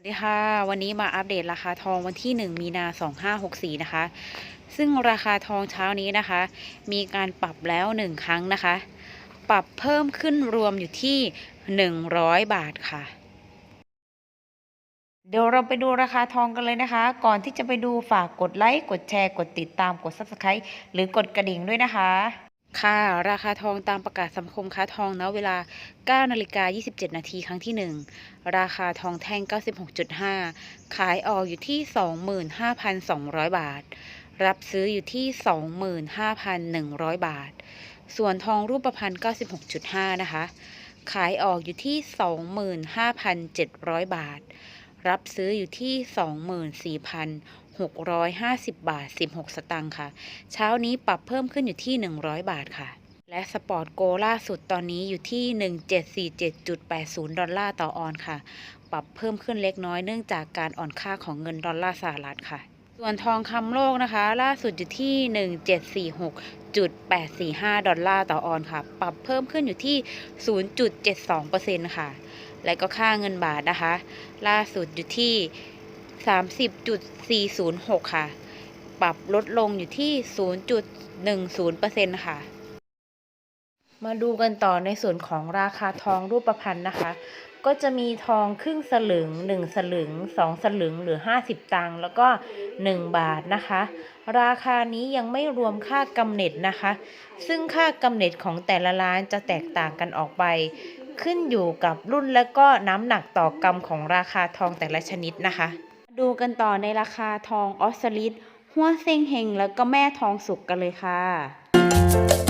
สวัสดีค่ะ วันนี้มาอัปเดตราคาทองวันที่ 1 มีนา 2564 นะคะ ซึ่งราคาทองเช้านี้นะคะ มีการปรับแล้ว 1 ครั้งนะคะ ปรับเพิ่มขึ้นรวมอยู่ที่ 100 บาทค่ะ เดี๋ยวเราไปดูราคาทองกันเลยนะคะ ก่อนที่จะไปดูฝากกดไลค์ กดแชร์ กดติดตาม กด Subscribe หรือกดกระดิ่งด้วยนะคะ ค่ะ ราคาทองตามประกาศสังคมค้าทองณเวลา 9 นาฬิกา 27 นาทีครั้งที่ 1 ราคาทองแท่ง 96.5 ขายออกอยู่ที่ 25,200 บาท รับซื้ออยู่ที่ 25,100 บาท ส่วนทองรูปพรรณ96.5 นะคะ ขายออกอยู่ที่ 25,700 บาท รับซื้ออยู่ที่ 24,000 650 บาท 16 สตางค์ค่ะ เช้านี้ปรับเพิ่มขึ้นอยู่ที่ 100 บาทค่ะ และสปอร์ตโกล่าสุดตอนนี้อยู่ที่ 1747.80 ดอลลาร์ต่อออนค่ะ ปรับเพิ่มขึ้นเล็กน้อยเนื่องจากการอ่อนค่าของเงินดอลลาร์สหรัฐค่ะ ส่วนทองคำโลกนะคะ ล่าสุดอยู่ที่ 1746.845 ดอลลาร์ต่อออนค่ะ ปรับเพิ่มขึ้นอยู่ที่ 0.72%ค่ะ และก็ค่าเงินบาทนะคะ ล่าสุดอยู่ที่ 30.406 ค่ะ ปรับลดลงอยู่ที่ 0.10%ค่ะ มาดูกันต่อในส่วนของราคาทองรูปพรรณนะคะ ก็จะมีทองครึ่งสลึง 1 สลึง 2 สลึงหรือ 50 ตังค์แล้วก็ 1 บาทนะคะ ราคานี้ยังไม่รวมค่ากำเนิดนะคะ ซึ่งค่ากำเนิดของแต่ละร้านจะแตกต่างกันออกไปขึ้นอยู่กับรุ่นและก็น้ำหนักต่อกรัมของราคาทองแต่ละชนิดนะคะ ดูกันต่อในราคาทองออสซิลิตหัวเซ็งเฮงแล้วก็แม่ทองสุกกันเลยค่ะ